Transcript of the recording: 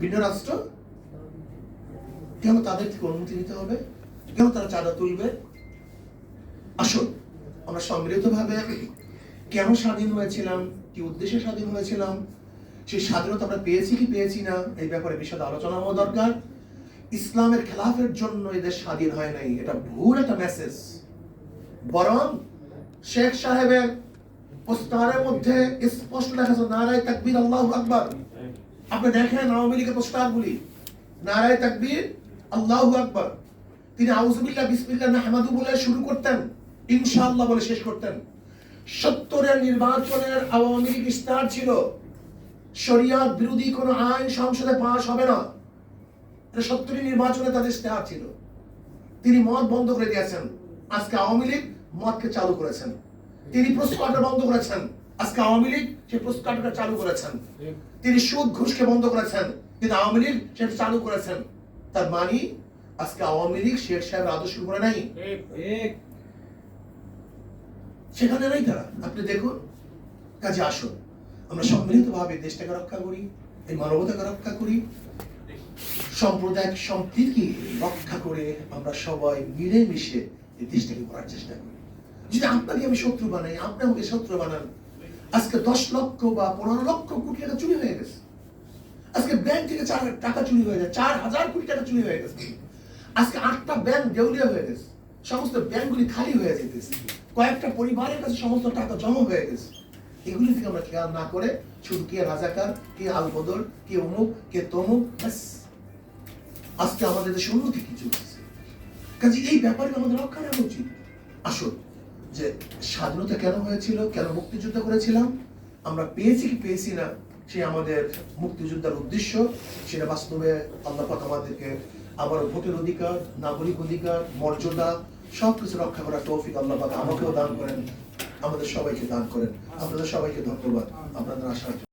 ভিন্ন রাষ্ট্র কেন তাদের থেকে অনুমতি নিতে হবে? কেন তারা চাঁদা তুলবে? আসুন, আমরা সম্মিলিতভাবে কেন স্বাধীন হয়েছিলাম, কি উদ্দেশ্যে স্বাধীন হয়েছিলাম, সেই স্বাধীনতা আমরা পেয়েছি কি পেয়েছি না, এই ব্যাপারে বিশদ আলোচনা হওয়া দরকার। ইসলামের খেলাফের জন্য এদের স্বাধীন হয় নাই, এটা ভুল একটা মেসেজ বরং শেখ সাহেবের পোস্টারের মধ্যে স্পষ্ট লেখা আছে, নারায় তাকবীর আল্লাহু আকবার। আপনি দেখেন আওয়ামী লীগের পোস্টারগুলি নারায় তাকবীর, আল্লাহু আকবার। তিনি আউজুবিল্লাহ বিসমিল্লাহ, নাহমাদু বলে শুরু করতেন। ইনশাআল্লাহ বলে শেষ করতেন। সত্তরের নির্বাচনের আওয়ামী লীগ স্টার ছিল। শরিয়াত বিরোধী কোনো আইন সংসদে পাস হবে না। সত্তরের নির্বাচনে তাদের স্টার ছিল। তিনি মদ বন্ধ করে দিয়েছেন। আজকে আওয়ামী লীগ মদকে চালু করেছেন। তিনি প্রস্কারটা বন্ধ করেছেন। আজকে আওয়ামী লীগ সেই প্রস্কারটা চালু করেছেন। তিনি সুদ ঘুষকে বন্ধ করেছেন, কিন্তু আওয়ামী লীগ সেটা চালু করেছেন। তার মানে আজকে আওয়ামী লীগ শেখ সাহেবের আদর্শ উপরে নাই? সেখানে নাই তারা। আপনি দেখুন, কাজে আসুন। আমরা সম্মিলিতভাবে দেশটাকে রক্ষা করি, এই মানবতাকে রক্ষা করি। সাম্প্রদায়িক সম্প্রীতি রক্ষা করে আমরা সবাই মিলেমিশে এই দেশটাকে করার চেষ্টা করি। যদি আপনাকে আমি শত্রু বানাই, আপনি আমাকে শত্রু বানান আজকে দশ লক্ষ বা পনেরো লক্ষ কোটি টাকা চুরি হয়ে গেছে। আজকে ব্যাংক থেকে চার টাকা চুরি হয়ে যায়, চার হাজার কোটি টাকা চুরি হয়ে গেছে। আজকে আটটা ব্যাংক দেউলিয়া হয়ে গেছে, সমস্ত ব্যাংকগুলি খালি হয়ে যেতেছে। কয়েকটা পরিবারের কাছে সমস্ত টাকা জমা হয়ে গেছে। এগুলি থেকে আমরা খেয়াল না করে শুধু কে রাজাকার, কে আলবদল কে অমুক, কে তমুক, ব্যাস। আজকে আমাদের দেশে উন্নতি কিছু হচ্ছে কাজে এই ব্যাপারে আমাদের রক্ষা রাখা উচিত। আসুন যে স্বাধীনতা কেন হয়েছিল, কেন মুক্তিযুদ্ধ করেছিলাম? আমরা পেয়েছি কি পেয়েছি না সে আমাদের মুক্তিযোদ্ধার উদ্দেশ্য, সেটা বাস্তবে আল্লাহ পাক আমাদেরকে আবার ভোটের অধিকার, নাগরিক অধিকার, মর্যাদা, সবকিছু রক্ষা করার তৌফিক আল্লাহ পাক আমাকেও দান করেন। আমাদের সবাইকে দান করেন। আপনাদের সবাইকে ধন্যবাদ। আপনাদের জন্য।